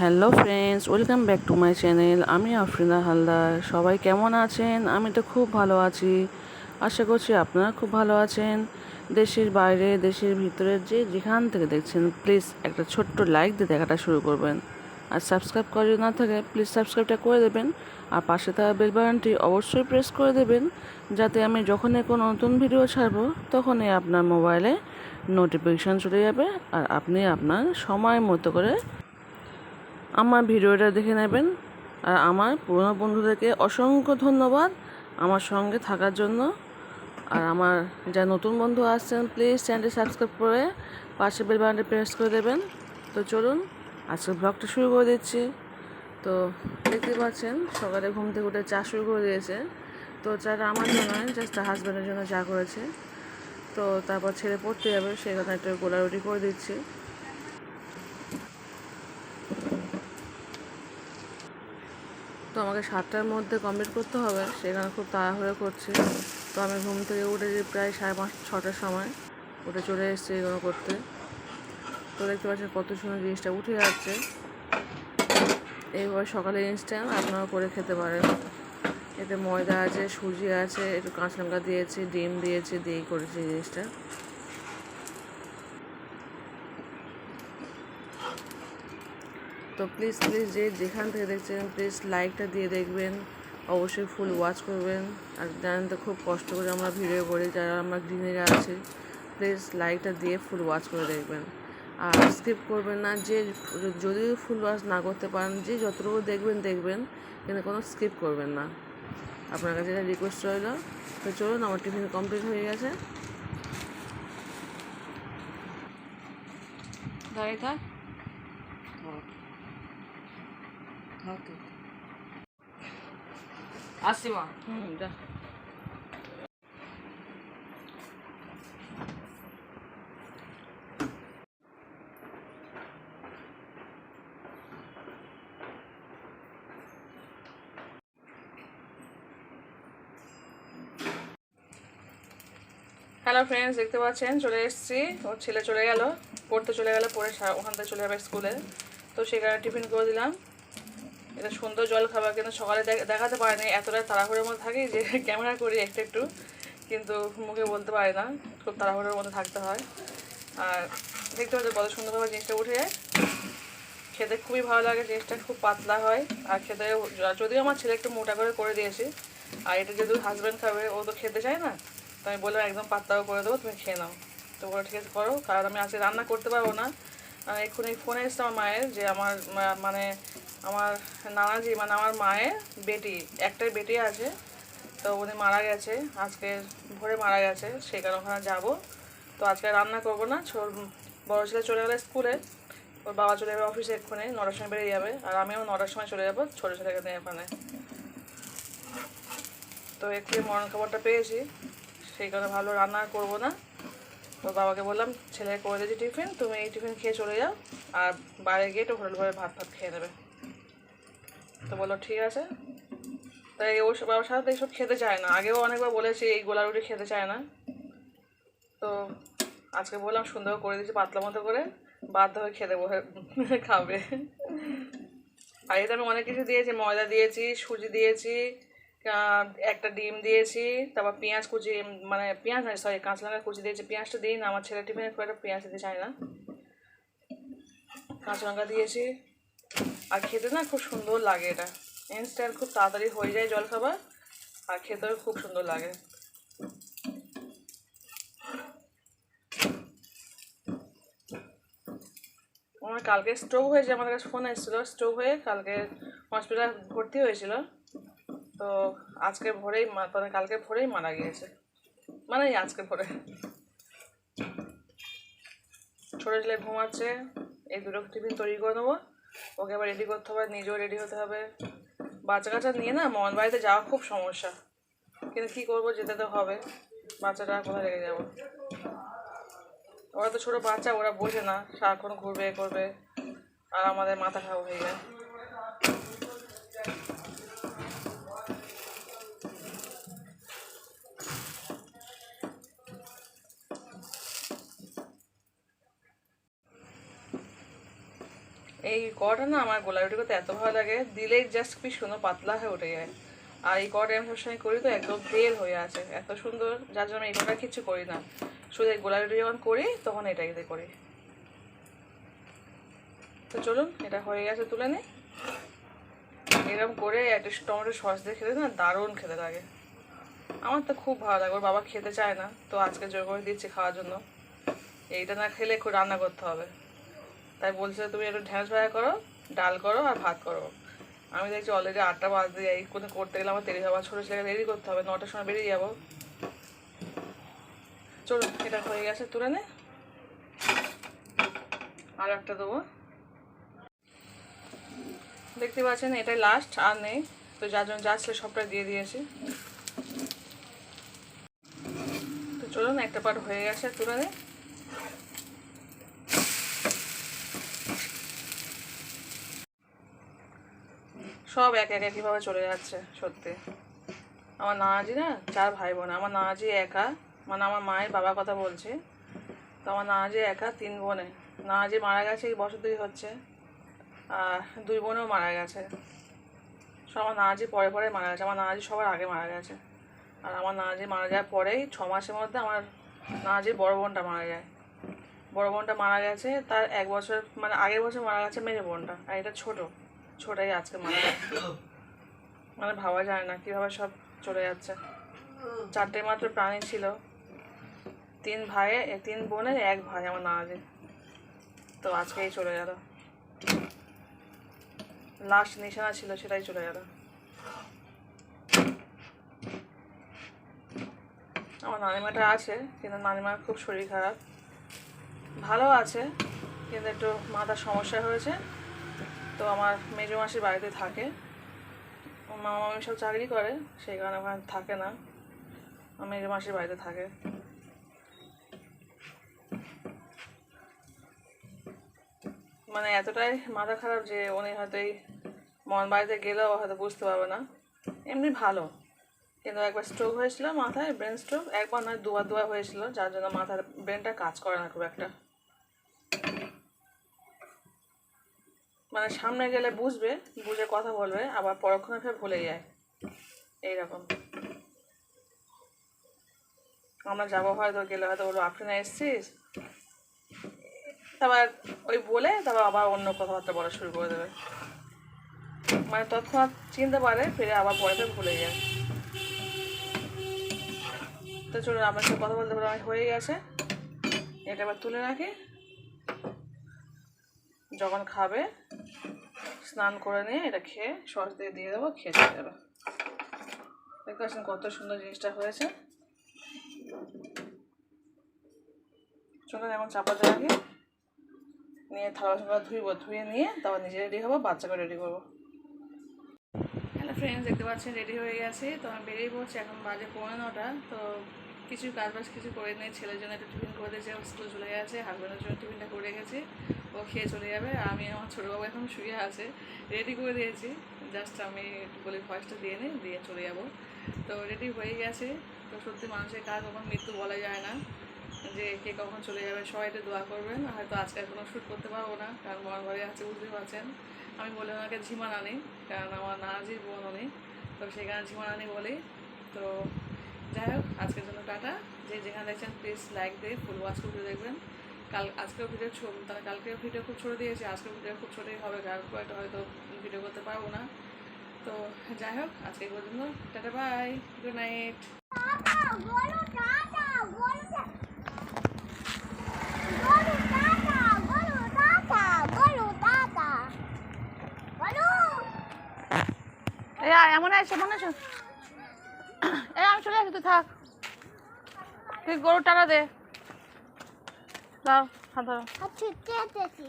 Hello friends, welcome back to my channel. আমি আফরিনা হালদার। সবাই কেমন আছেন? আমি তো খুব ভালো আছি। আশা করছি আপনারা খুব ভালো আছেন। দেশের বাইরে, দেশের ভিতরে যে যেখান থেকে দেখছেন প্লিজ একটা ছোট্ট লাইক দিয়ে দেখাটা শুরু করবেন। আর সাবস্ক্রাইব করে না থাকে প্লিজ সাবস্ক্রাইবটা করে দেবেন। আর পাশে থাকা বেল অবশ্যই প্রেস করে দেবেন, যাতে আমি যখনই কোনো নতুন ভিডিও ছাড়বো, তখনই আপনার মোবাইলে নোটিফিকেশান চলে যাবে। আর আপনি আপনার সময় মতো করে আমার ভিডিওটা দেখে নেবেন। আর আমার পুরনো বন্ধুদেরকে অসংখ্য ধন্যবাদ আমার সঙ্গে থাকার জন্য। আর আমার যা নতুন বন্ধু আসছেন প্লিজ চ্যানেলটি সাবস্ক্রাইব করে পাশে বেল বাটনটি প্রেস করে দেবেন। তো চলুন আজকে ব্লগটা শুরু করে দিচ্ছি। তো দেখতে পাচ্ছেন, সকালে ঘুম থেকে উঠে চা শুরু করে দিয়েছে। তো চাটা আমার জন্য নয় জাস্ট হাজব্যান্ডের জন্য চা করেছে। তো তারপর ছেড়ে পড়তে যাবে সেখানে একটা গোলা রুটি করে দিচ্ছি। তো আমাকে সাতটার মধ্যে কমপ্লিট করতে হবে, সেখানে খুব তাড়াহুড়ো করছি। তো আমি ঘুম থেকে উঠেছি প্রায় সাড়ে পাঁচ, ছটার সময়। উঠে চলে এসেছি এগুলো করতে। তো দেখতে পাচ্ছেন কত সুন্দর জিনিসটা উঠে যাচ্ছে। এইভাবে সকালে ইনস্ট্যান্ট আপনারা করে খেতে পারেন। এতে ময়দা আছে, সুজি আছে, একটু কাঁচা লঙ্কা দিয়েছি, ডিম দিয়েছি, দিয়েই করেছি জিনিসটা। তো প্লিজ প্লিজ যে যেখান থেকে দেখছেন প্লিজ লাইকটা দিয়ে দেখবেন। অবশ্যই ফুল ওয়াচ করবেন। আর জানেন তো খুব কষ্ট করে আমরা ভিডিও করি, যারা আমরা গ্রিনেরা আছি প্লিজ লাইকটা দিয়ে ফুল ওয়াচ করে দেখবেন। আর স্কিপ করবেন না, যে যদি ফুল ওয়াচ না করতে পারেন, যে যতটুকু দেখবেন দেখবেন। কিন্তু কোনো স্কিপ করবেন না। আপনার কাছে এটা রিকোয়েস্ট রইল, তো চলুন, আমার টিফিন কমপ্লিট হয়ে গেছে। দাঁড়িয়ে থাক। আসছি মা হুম যা। হ্যালো ফ্রেন্ডস দেখতে পাচ্ছেন? চলে এসেছি। ওর ছেলে চলে গেল পড়তে চলে গেল পড়ে সা- ওখান থেকে চলে যাবে স্কুলে। তো সেখানে টিফিন করে দিলাম। এটা সুন্দর জল খাবার কিন্তু সকালে দেখ- দেখাতে পারিনি এতটা তাড়াহুড়োর মধ্যে থাকি যে ক্যামেরা করি একটু একটু, কিন্তু মুখে বলতে পারে না, খুব তাড়াহুড়োর মধ্যে থাকতে হয়। আর দেখতে পাচ্ছি কত সুন্দরভাবে জিনিসটা উঠে যায়। খেতে খুবই ভালো লাগে, জিনিসটা খুব পাতলা হয়, আর খেতে যদিও আমার ছেলে একটু মোটা করে করে দিয়েছি, আর এটা যদি হাজব্যান্ড খাবে, ও তো খেতে চায় না, তো আমি বললাম একদম পাতলাও করে দেবো, তুমি খেয়ে নাও। তো বলে, ঠিক আছে, করো। কারণ আমি আজকে রান্না করতে পারব না আর এক্ষুনি ফোনে এসছে আমার মায়ের যে আমার মানে আমার নানাজি মানে আমার মায়ের বেটি, একটাই বেটি আছে, তো উনি মারা গেছে, আজকে ভোরে মারা গেছে, সেই কারণে ওখানে যাব। তো আজকে রান্না করব না, ছোট বড়ো ছেলে চলে গেলে স্কুলে, ওর বাবা চলে যাবে অফিসে এক্ষুনি, নটার সময় বেরিয়ে যাবে, আর আমিও নটার সময় চলে যাব ছোটো ছেলেকে নিয়ে ওখানে। তো এর মরণ খবরটা পেয়েছি, সেই কারণে ভালো রান্না করব না। ওর বাবাকে বললাম ছেলে করে দিয়েছি টিফিন, তুমি এই টিফিন খেয়ে চলে যাও, আর বাইরে গিয়ে একটু হোটেল ঘরে ভাত ভাত খেয়ে নেবে। তো বলল, ঠিক আছে। তাই সব- বাবার সাথে এইসব খেতে চায় না। আগেও অনেকবার বলেছি, এই গোলা রুটি খেতে চায় না। তো আজকে বললাম, সুন্দর করে দিয়েছি, পাতলা মতো করে, বাধ্য হয়ে খেতে বসে খাবে। আর এটা আমি অনেক কিছু দিয়েছি, ময়দা দিয়েছি, সুজি দিয়েছি একটা ডিম দিয়েছি, তারপর পেঁয়াজ কুচি মানে পেঁয়াজ নয় সরি কাঁচা লঙ্কা কুচি দিয়েছি, পেঁয়াজটা দিই না, আমার ছেলে টিফিনে খুব একটা পেঁয়াজ দিতে চায় না। কাঁচা লঙ্কা দিয়েছি, আর খেতে না খুব সুন্দর লাগে এটা। ইনস্ট্যান্ট খুব তাড়াতাড়ি হয়ে যায় জল খাবার আর খেতেও খুব সুন্দর লাগে। আমার কালকে স্ট্রোক হয়েছে, আমাদের কাছে ফোন এসেছিল স্ট্রোক হয়ে কালকে হসপিটাল ভর্তি হয়েছিল। তো আজকে ভোরেই মানে কালকে ভোরেই মারা গিয়েছে। মানে আজকে ভোরে। ছোটো ছেলে ঘুমাচ্ছে, এই দুটো টিফিন তৈরি করে নেব। ওকে আবার রেডি করতে হবে, নিজেও রেডি হতে হবে। বাচ্চা কাচ্চা নিয়ে না মন বাড়িতে যাওয়া খুব সমস্যা। কিন্তু কী করব, যেতে তো হবে। বাচ্চাটা কোথায় রেখে যাব? ওরা তো ছোটো বাচ্চা, ওরা বোঝে না সারাক্ষণ ঘুরবে করবে। আর আমাদের মাথা খারাপ হয়ে যায়। কড়াটা না আমার গোলা রুটি করতে এত ভালো লাগে? দিলেই জাস্ট কি সুন্দর পাতলা হয়ে উঠে যায়। আর এই কড়াটা আমি সবসময় করি তো একদম তেল হয়ে আছে। এত সুন্দর, যার জন্য এই কড়া কিচ্ছু করি না। শুধু এই গোলা রুটি যখন করি, তখন এটা এতে করি। তো চলুন, এটা হয়ে গেছে তুলে নিই এরকম করে একটা টমেটো সস দিয়ে খেতে না দারুণ খেতে লাগে। আমার তো খুব ভালো লাগে, ওর বাবা খেতে চায় না। তো আজকে জোর করে দিচ্ছি খাওয়ার জন্য। এইটা না খেলে খুব রান্না করতে হবে। তাই বলছে তুমি একটু ঢ্যাঁড়স ভাজা করো, ডাল করো আর ভাত করো। আমি দেখছি অলরেডি আটটা বাজতে যাই কোনো করতে গেলে আমার দেরি হবে। ছোটো ছেলেকে দেরি করতে হবে। নটার সময় বেরিয়ে যাব। চলুন এটা হয়ে গেছে, তুলে নে। আর একটা দেবো। দেখতে পাচ্ছেন, এটাই লাস্ট আর নেই। তো যার জন্য যা ছিল সবটা দিয়ে দিয়েছি। তো চলুন, একটা পার্ট হয়ে গেছে, তুলে নে। সব এক এক একইভাবে চলে যাচ্ছে, সত্যি। আমার নানাজি না, চার ভাই বোন আমার নানাজি একা মানে আমার মায়ের বাবার কথা বলছে, তো আমার নানাজি একা, তিন বোনে। নানাজি মারা গেছে এই বছর দুই হচ্ছে, আর দুই বোনও মারা গেছে। সব আমার নানাজি পরে পরে মারা গেছে, আমার নানাজি সবার আগে মারা গেছে। আর আমার নানাজি মারা যাওয়ার পরেই ছ মাসের মধ্যে আমার নানাজির বড় বোনটা মারা যায়। বড় বোনটা মারা গেছে, তার এক বছর মানে আগের বছর মারা গেছে মেজো বোনটা, আর এটা ছোট। ছোটাই আজকে মারা মানে ভাবা যায় না, কীভাবে সব চলে যাচ্ছে। চারটে মাত্র প্রাণী ছিল। তিন ভাইয়ে তিন বোনের এক ভাই, আমার নানাজি। তো আজকেই চলে গেল। লাস্ট নিশানা ছিল, সেটাই চলে গেল। আমার নানিমাটা আছে, কিন্তু নানিমার খুব শরীর খারাপ। ভালো আছে, কিন্তু একটু মাথার সমস্যা হয়েছে। তো আমার মেজো মাসির বাড়িতে থাকে। মামা মামি সব চাকরি করে, সেই কারণে ওখানে থাকে না। মেজো মাসির বাড়িতে থাকে। মানে এতটাই মাথা খারাপ যে উনি হয়তো এই মন বাড়িতে গেলেও হয়তো বুঝতে পারবে না। এমনি ভালো। কিন্তু একবার স্ট্রোক হয়েছিল মাথায় ব্রেন স্ট্রোক একবার নয়, দুবার দুবার হয়েছিল, যার জন্য মাথার ব্রেনটা কাজ করে না খুব একটা। মানে সামনে গেলে বুঝবে, বুঝে কথা বলবে, আবার পরক্ষণে ফের ভুলে যায়। এইরকম। আমরা যাব হয়তো, গেলে হয়তো বলব আফরিনা এসছিস। তারপর ওই বলে তারপর আবার অন্য কথাবার্তা বলা শুরু করে দেবে। মানে তৎক্ষণাৎ চিনতে পারে, ফিরে আবার পরে ফের ভুলে যায়। তো চলুন আপনার সাথে কথা বলতে বলে আমার হয়ে গেছে। এটা এবার তুলে রাখি। যখন খাবে স্নান করে নিয়ে এটা খেয়ে সস দিয়ে দিয়ে দেবো, খেয়ে চলে যাবে। দেখতে পাচ্ছেন কত সুন্দর জিনিসটা হয়েছে। চলুন এখন চাপাতে রাখি নিয়ে থালা বাসনগুলো ধুইব ধুয়ে নিয়ে তারপর নিজে রেডি হব বাচ্চাকে রেডি করব। হ্যালো ফ্রেন্ডস দেখতে পাচ্ছেন রেডি হয়ে গেছে। তো আমি বেরিয়ে পড়ছি, এখন বাজে পৌনে নটা। তো কিছু কাজ বাজ কিছু করে নিয়ে ছেলের জন্য একটু টিফিন করে দিয়েছে স্কুল চলে গেছে হাজব্যান্ডের জন্য টিফিনটা করে রেখেছি। ও খেয়ে চলে যাবে। আমি আমার ছোটো বাবু এখন শুয়ে আছে। রেডি করে দিয়েছি। জাস্ট আমি একটু বলি ভয়েসটা দিয়ে নিই, দিয়ে চলে যাব। তো রেডি হয়ে গেছে। তো সত্যি মানুষের কাজ কখন মৃত্যু বলা যায় না। যে কে কখন চলে যাবে, সবাই একটু দোয়া করবেন। হয়তো আজকে কোনো শ্যুট করতে পারব না, কারণ বড় ঘরে আছে বুঝতে পারছেন। আমি বলে ওনাকে ঝিমা নানি কারণ আমার নানাজির বোন উনি। তো সেখানে ঝিমা নানি বলি তো যাই হোক, আজকের জন্য টাটা। যে যেখানে দেখছেন প্লিজ লাইক দিয়ে ফুল ওয়াচ করে দেখবেন। কাল, আজকেও ভিডিও তাহলে কালকেও ভিডিও খুব ছোটো দিয়েছি আজকেও ভিডিও খুব ছোটোই হবে খুব একটা হয়তো ভিডিও করতে পারব না। তো যাই হোক, আজকে পর্যন্ত, টাটা বাই গুড নাইট এমন আছে মনে আছে এই আমি চলে আসি, তুই থাক। তুই গরুর টাকা দে। দাও হাত ধরো। না কেটেছি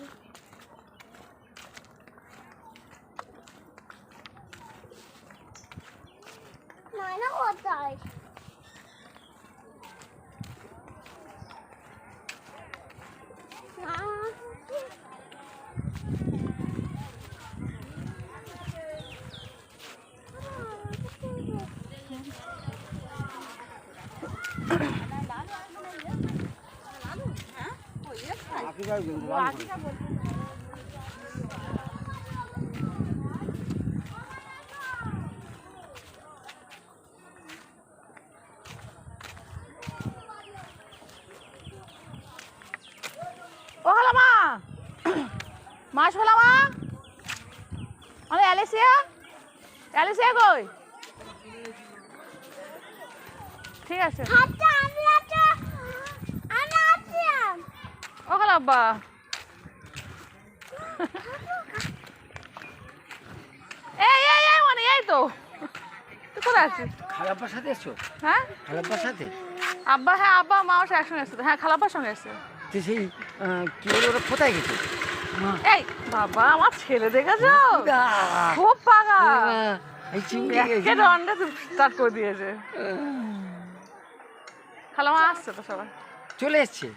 ময়না মাছ হলাম আমি অ্যালেসিয়া? অ্যালেসিয়া কই? ঠিক আছে। আব্বা এই এই এই মানে এই তো। তুই কোথায় আছিস? খালাপ্পার সাথে এসছো? হ্যাঁ? সাথে? আব্বা হ্যাঁ আব্বা মা ওর একসঙ্গে এসছে। হ্যাঁ সঙ্গে এসছে। সেই আহ, কি বলে ওরা কোথায় গেছে? এই বাবা আমার ছেলে দেখেছ? খুব পাগা দণ্ডে স্টার্ট করে দিয়েছে। খালামা আসছে তো সবাই। চলে এসছে?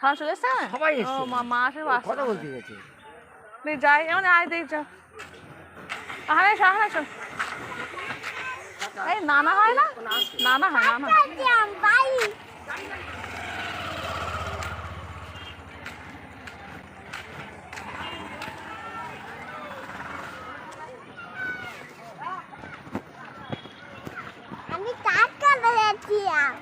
খালাম চলে এসছে না? সবাই ও এসছে। মা মা আসে কথা বলতে গেছে তুই যাই এমন আয় দেখ যা আহারে আহারে এসো এই নানা হয় না নানা হয় নানা আছি আমি বাই আমি টাকা বেড়েছিলাম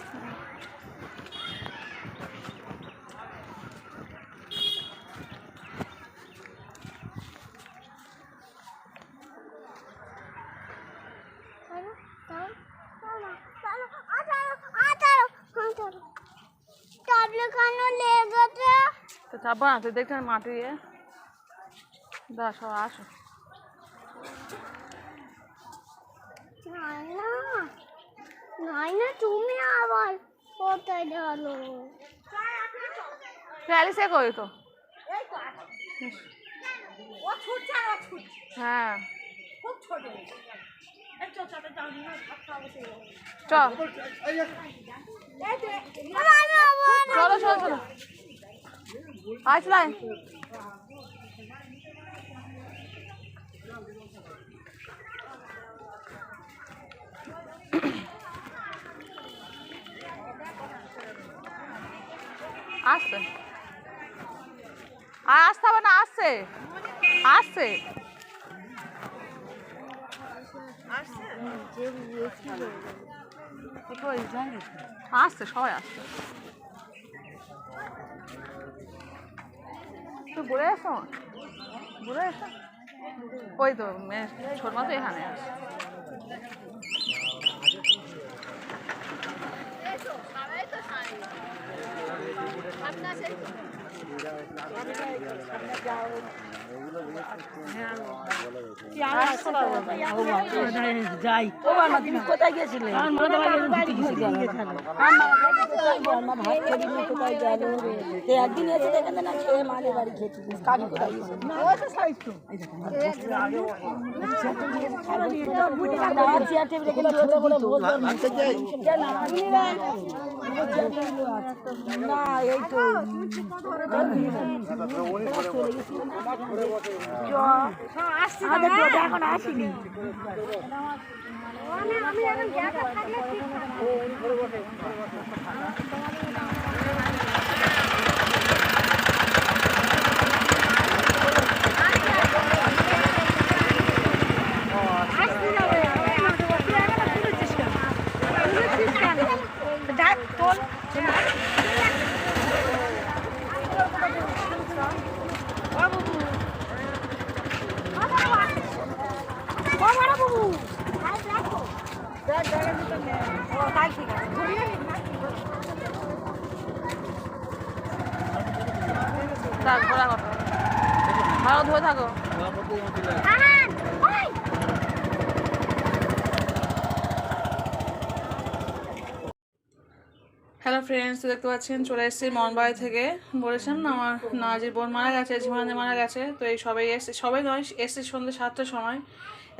টাবলে কেন লেগেছে তো যাব না তুই দেখতে মাটি দা সব আসো। তুমি আবার কোথায় গেলো কই তো? হ্যাঁ। চল চলো চলো চলো। আয় চলাই আসছে আর আসতে হবে না আসছে। আসছে? আসছে সবাই আসছে। তুই ঘুরে এসো ঘুরে এসো ওই তো ছোট মতো এখানে আসে যাই। কোথায় গেছিলে? আমার মনে হয় ঘুরতে গেছিলে আমার মা ভাত গেল দেখেন না কোথায় এই তো এখন আসেনি আমি এখন দেখা থাকলে ঠিক ভালো ধরে থাকো। হ্যালো ফ্রেন্ডস দেখতে পাচ্ছেন, চলে এসেছি মনবাড়ি থেকে। বলেছিলাম না, আমার নাজির বোন মারা গেছে ঝিমানে মারা গেছে, তো এই সবাই এসে সবাই নয় এসে সন্ধ্যে সাতটার সময়।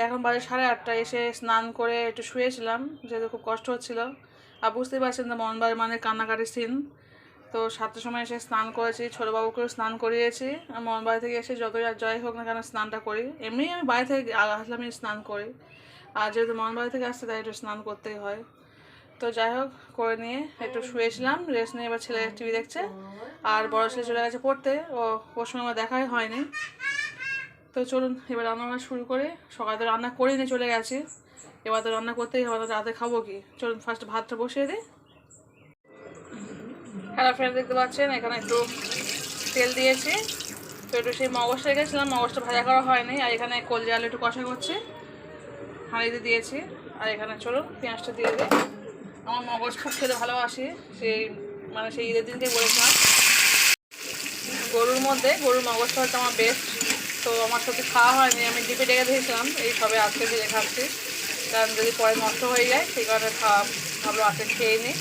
এখন বাজে সাড়ে আটটা এসে স্নান করে একটু শুয়েছিলাম, যেহেতু খুব কষ্ট হচ্ছিল। আর বুঝতেই পারছেন তো মনবাড়ি মানে কান্নাকাটি সিন তো সাতটার সময় এসে স্নান করেছি ছোটো বাবুকেও স্নান করিয়েছি। আর মনবাড়ি থেকে এসে যতই আর জয় হোক না কেন স্নানটা করি। এমনি আমি বাড়ি থেকে আসলে আমি স্নান করি। আর যেহেতু মনবাড়ি থেকে আসতে তাই একটু স্নান করতেই হয়। তো যাই হোক, করে নিয়ে একটু শুয়েছিলাম রেস্ট নিয়ে এবার ছেলে টিভি দেখছে। আর বড় ছেলে চলে গেছে পড়তে। ও, ওর আমার দেখাই হয়নি। তো চলুন, এবার রান্না শুরু করে। সকালে রান্না করে নিয়ে চলে গেছি। এবার তো রান্না করতেই হবে রাতে খাব কি? চলুন ফার্স্ট ভাতটা বসিয়ে দিই। হ্যালো ফ্রেন্ড দেখতে পাচ্ছেন? এখানে একটু তেল দিয়েছি। তো একটু সেই মগজটা গেছিলাম, মগজটা ভাজা করা হয়নি, আর এখানে কলজে আলু একটু কষা করছি। হাঁড়িতে দিয়েছি। আর এখানে চলুন, পেঁয়াজটা দিয়ে দিই। আমার মগজ খুব খেতে ভালোবাসি, সেই মানে সেই ঈদের দিনকে বলেছিলাম। গরুর মধ্যে গরুর মগজটা হচ্ছে আমার বেস্ট তো আমার সাথে খাওয়া হয়নি, আমি ডিপে ডেকে দিয়েছিলাম, এই সবে আজকে ভেজে খাচ্ছি। কারণ যদি পরে নষ্ট হয়ে যায়, সেই কারণে খাওয়া ভালো আজকে খেয়ে নিই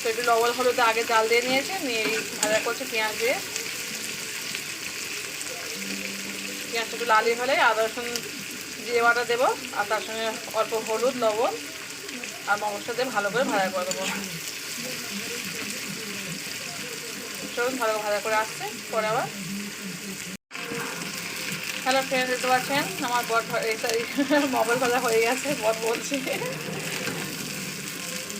তো একটু লবণ হলুদ আগে জাল দিয়ে নিয়েছি, নিয়ে এই ভাজা করছি, পেঁয়াজ দিয়ে। পেঁয়াজটা একটু লালি ফেলে আদা, রসুন জিরে বাটা দেবো, আর তার সঙ্গে অল্প হলুদ, লবণ, আর মগজটা দিয়ে ভালো করে ভাজা করে দেবো চলুন ভালো করে ভাজা করে আসছে, পরে আবার হ্যালো ফ্রেন্ড দেখতে পাচ্ছেন? আমার বট মোবাইল ভাজা হয়ে গেছে বট বলছি।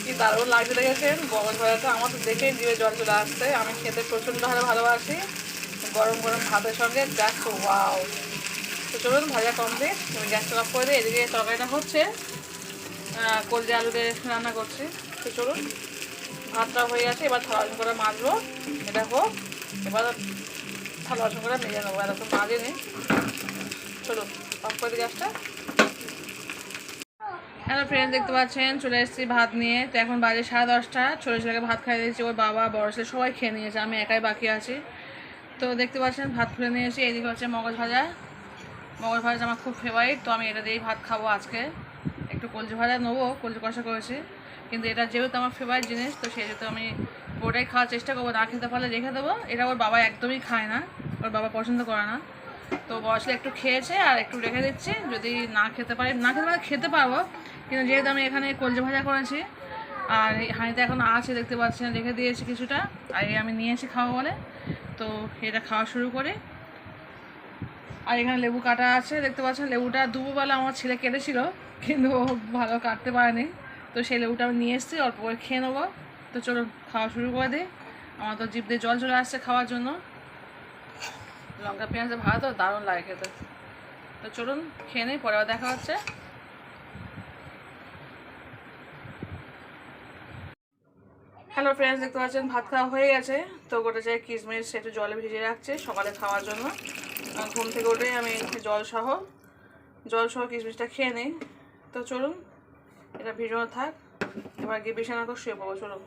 কি দারুণ লাগছে দেখেছেন? বগল ভাজাটা আমার তো দেখেই জিভে জল চলে আসছে। আমি খেতে প্রচণ্ড ভালো ভালোবাসি। গরম গরম ভাতের সঙ্গে জাস্ট ওয়াও তো চলুন, ভাজা কমপ্লিট আমি গ্যাসটা অফ করে দিই, এদিকে তরকারিটা হচ্ছে কলজে আলু দিয়ে রান্না করছি। তো চলুন ভাতটা হয়ে গেছে, এবার থালা করে মাজবো এটা হোক এবার থালা বাসন করে মেজে নেব এরকম মাজে নি। চলুন অফ করে গ্যাসটা। হ্যালো ফ্রেন্ড দেখতে পাচ্ছেন, চলে এসেছি ভাত নিয়ে। তো এখন বাজে সাড়ে দশটা ছোটো ছেলেকে ভাত খাইয়ে দিয়েছি, ওর বাবা, বড় ছেলে, সবাই খেয়ে নিয়েছে, আমি একাই বাকি আছি। তো দেখতে পাচ্ছেন, ভাত খুলে নিয়েছি, এদিকে হচ্ছে মগজ ভাজা। মগজ ভাজা আমার খুব ফেভারিট তো আমি এটা দিয়েই ভাত খাব আজকে। একটু কলজি ভাজা নেব, কলজি কষা করেছি। কিন্তু এটা যেহেতু আমার ফেভারিট জিনিস, তো সেই যেহেতু আমি ওটাই খাওয়ার চেষ্টা করব, না খেতে পারলে রেখে দেবো। এটা ওর বাবা একদমই খায় না, ওর বাবা পছন্দ করে না। তো বসলে একটু খেয়েছে আর একটু রেখে দিচ্ছি, যদি না খেতে পারি না খেতে পারে খেতে পারব, কিন্তু যেহেতু আমি এখানে কলজি ভাজা করেছি, আর হাঁড়িতে এখন আছে, দেখতে পাচ্ছেন, রেখে দিয়েছি কিছুটা, আর আমি নিয়েছি খাওয়া বলে। তো এটা খাওয়া শুরু করি। আর এখানে লেবু কাটা আছে, দেখতে পাচ্ছেন, লেবুটা দুপুরবেলা আমার ছেলে কেটেছিল, কিন্তু ভালো কাটতে পারেনি। তো সেই লেবুটা আমি নিয়ে এসেছি, অল্প করে খেয়ে নেব। তো চলো খাওয়া শুরু করে দিই আমার তো জিভ দিয়ে জল চলে আসছে খাওয়ার জন্য। লঙ্কা, পেঁয়াজে ভালো তো দারুণ লাগে খেতে। তো চলুন খেয়ে নিই, পরে দেখা হচ্ছে। হ্যালো ফ্রেন্ডস দেখতে পাচ্ছেন, ভাত খাওয়া হয়ে গেছে। তো গোটা চাই কিশমিশ একটু জলে ভিজিয়ে রাখছে সকালে খাওয়ার জন্য। ঘুম থেকে উঠে আমি জল সহ জল সহ কিশমিশটা খেয়ে নিই। তো চলুন, এটা ভিজানো থাক। এবার গিয়ে বিছানা করে শুয়ে পড়ব, চলুন।